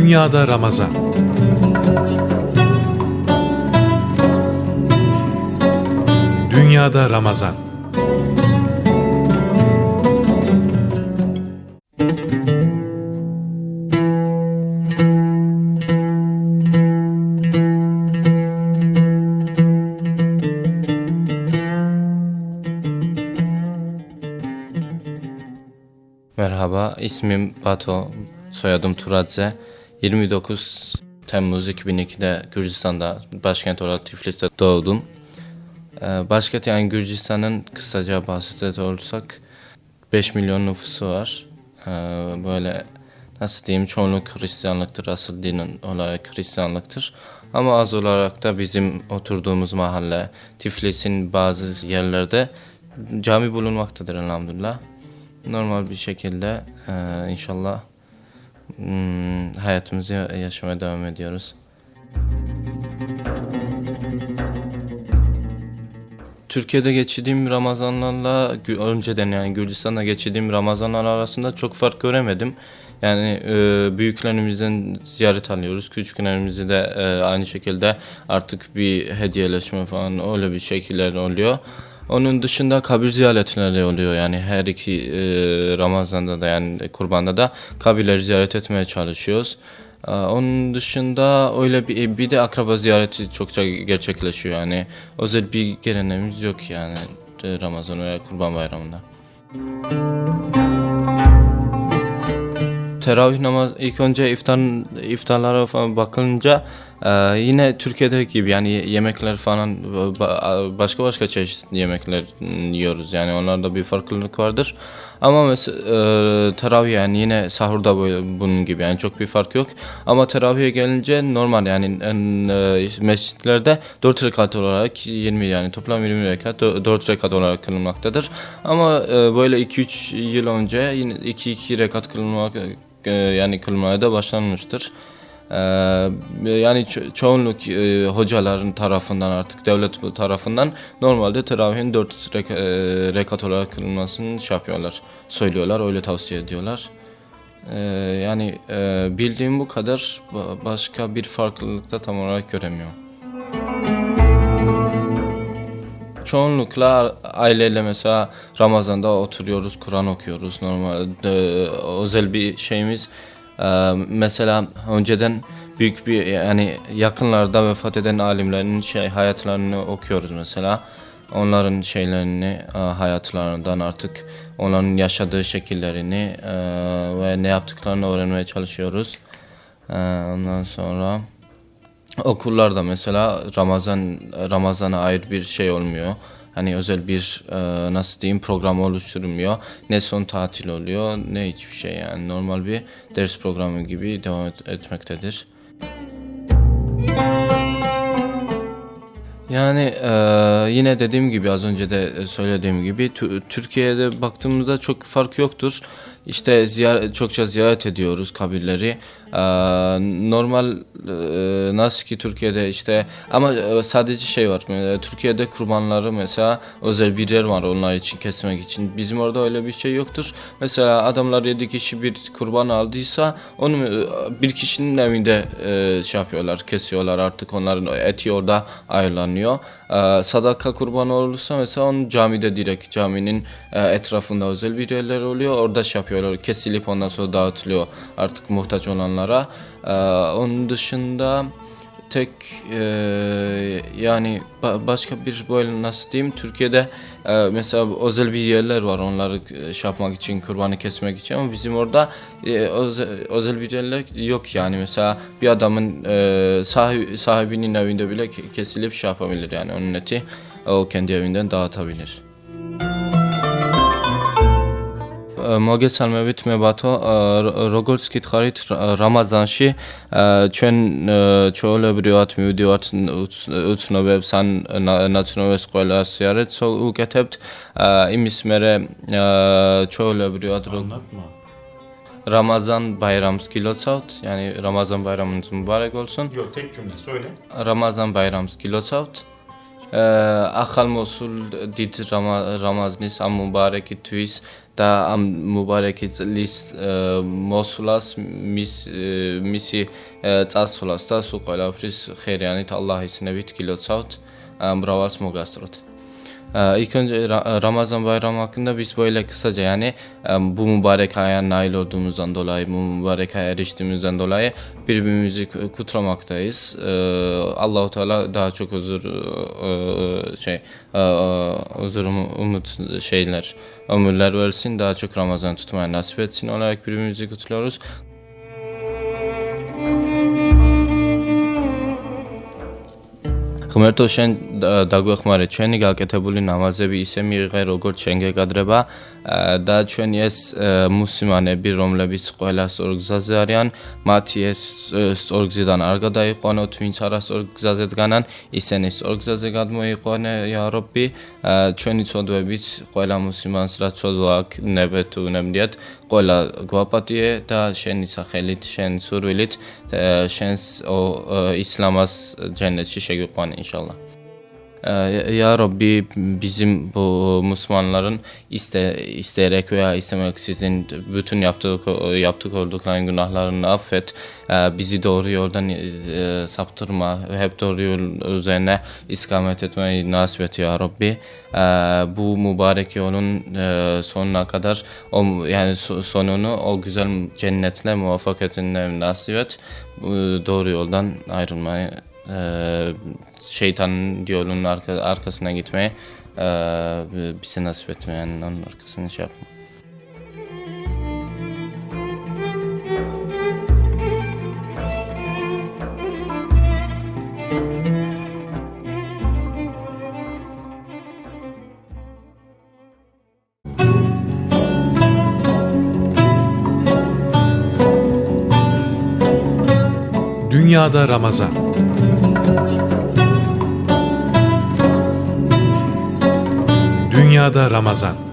Dünyada Ramazan Dünyada Ramazan Merhaba, ismim Bato, soyadım Turadze. 29 Temmuz 2002'de Gürcistan'da, başkent olarak Tiflis'te doğdum. Ee, Başkent yani Gürcistan'ın kısaca bahsedecek olursak 5 milyon nüfusu var. Ee, Böyle nasıl diyeyim çoğunluk Hristiyanlıktır, asıl din olarak Hristiyanlıktır. Ama az olarak da bizim oturduğumuz mahalle, Tiflis'in bazı yerlerde cami bulunmaktadır elhamdülillah normal bir şekilde e, inşallah hmm, hayatımızı yaşamaya devam ediyoruz. Türkiye'de geçirdiğim Ramazanlarla önceden yani Gürcistan'da geçirdiğim Ramazanlar arasında çok fark göremedim. Yani e, büyüklerimizden ziyaret alıyoruz. Küçüklerimizi de e, aynı şekilde artık bir hediyeleşme falan öyle bir şekiller oluyor. Onun dışında kabir ziyaretleri oluyor yani her iki e, Ramazan'da da yani kurbanda da kabirleri ziyaret etmeye çalışıyoruz. Ee, Onun dışında öyle bir bir de akraba ziyareti çokça gerçekleşiyor yani özel bir geleneğimiz yok yani e, Ramazan ve Kurban Bayramı'nda. Teravih namaz ilk önce iftar iftarlara falan bakınca e, yine Türkiye'deki gibi yani yemekler falan ba- başka başka çeşit yemekler yiyoruz yani onlarda bir farklılık vardır. Ama mesela teravih yani yine sahurda bunun gibi yani çok bir fark yok. Ama teravihe gelince normal yani e, mescitlerde 4 rekat olarak 20 yani toplam 20 rekat 4 rekat olarak kılınmaktadır. Ama e, böyle 2-3 yıl önce yine 2-2 rekat kılınmak e, yani kılmaya da başlanmıştır. Ee, yani ço- çoğunluk e, hocaların tarafından artık devlet tarafından normalde teravihin 4 rek- e, rekat olarak kılınmasını şey yapıyorlar, söylüyorlar, öyle tavsiye ediyorlar. Ee, yani e, bildiğim bu kadar Ba- başka bir farklılık da tam olarak göremiyorum. Çoğunlukla aileyle mesela Ramazan'da oturuyoruz, Kur'an okuyoruz. Normalde özel bir şeyimiz. Ee, mesela önceden büyük bir yani yakınlarda vefat eden alimlerin şey hayatlarını okuyoruz mesela. Onların şeylerini, e, hayatlarından artık onların yaşadığı şekillerini e, ve ne yaptıklarını öğrenmeye çalışıyoruz. Ee, Ondan sonra Okullarda mesela Ramazan Ramazan'a ayrı bir şey olmuyor. Hani özel bir e, nasıl diyeyim program oluşturulmuyor. Ne son tatil oluyor ne hiçbir şey yani normal bir ders programı gibi devam et- etmektedir. Yani e, yine dediğim gibi az önce de söylediğim gibi Tü- Türkiye'de baktığımızda çok fark yoktur. İşte ziyaret, çokça ziyaret ediyoruz kabirleri. E, normal e, nasıl ki Türkiye'de işte ama sadece şey var. Türkiye'de kurbanları mesela özel bir yer var onlar için kesmek için. Bizim orada öyle bir şey yoktur. Mesela adamlar 7 kişi bir kurban aldıysa onu bir kişinin evinde e, şey yapıyorlar, kesiyorlar artık onların eti orada ayarlanıyor. E, sadaka kurbanı olursa mesela onun camide direkt caminin e, etrafında özel bir yerler oluyor. Orada şey yapıyorlar, kesilip ondan sonra dağıtılıyor artık muhtaç olanlara. E, onun dışında tek e, yani ba- başka bir böyle nasıl diyeyim Türkiye'de e, mesela özel bir yerler var onları e, şey yapmak için kurbanı kesmek için ama bizim orada e, özel, bir yerler yok yani mesela bir adamın e, sahibi, sahibinin evinde bile ke- kesilip şey yapabilir yani onun eti o kendi evinden dağıtabilir. მოგესალმებით მე ბათო როგორც გითხარით რა- რამაზანში ჩვენ ჩვეულებრივად მივიდივართ უც- უცნობებს ან ნა- ნაცნობებს ყველა სიარეთ უკეთებთ ა, იმის მერე ა, ჩვეულებრივად რო Anlatma. Ramazan bayramımız kilocavt yani Ramazan bayramınız mübarek olsun Yok tek cümle söyle. Ramazan bayramımız kilocavt ახალ მოსულ დიდ რამა- რამაზნის ამ მუბარეკი თვის და ამ მუბარეკი წლის მოსვლას მის მისი წასვლას და სულ ყველაფრის ხერიანით ალლაჰის ნებით გილოცავთ ა, მრავალს mogastρot. İlk önce Ra- Ramazan bayramı hakkında biz böyle kısaca yani e, bu mübarek aya nail olduğumuzdan dolayı, bu mübarek aya eriştiğimizden dolayı birbirimizi kutlamaktayız. E, Allahu Teala daha çok huzur e, şey e, huzur umut şeyler ömürler versin. Daha çok Ramazan tutmaya nasip etsin olarak birbirimizi kutluyoruz. ღმერთო შენ და- დაგვეხმარე ჩვენი გაკეთებული ნამაზები ისე მიიღე როგორც შენ გეკადრება და ჩვენი ეს მუსლიმანები რომლებიც ყველა სწორ გზაზე არიან მათი ეს ა, სწორ გზიდან არ გადაიყვანოთ ვინც არასწორ გზაზე დგანან ისინი სწორ გზაზე გადმოიყვანე ია რობი. ჩვენი ცოდვებით ყველა მუსლიმანს რაც ცოდვა აქვს ნებეთ თუ ნებდიათ ყველა გვაპატიე და შენი სახელით შენ სურვილით შენს İslam'as cennetçi şegiqvan inşallah. Ee, Ya Rabbi bizim bu Müslümanların iste, isteyerek veya istemeksizin bütün yaptık, yaptık oldukları günahlarını affet. Ee, Bizi doğru yoldan e, saptırma. Hep doğru yol üzerine istikamet etmeyi nasip et Ya Rabbi. Ee, Bu mübarek yolun e, sonuna kadar yani so- sonunu o güzel cennetle muvaffaketinle nasip et. Doğru yoldan ayrılmayı e, şeytanın yolunun arka, arkasına gitmeye e, bize nasip etme yani onun arkasını şey yapma. Dünyada Ramazan Dünyada Ramazan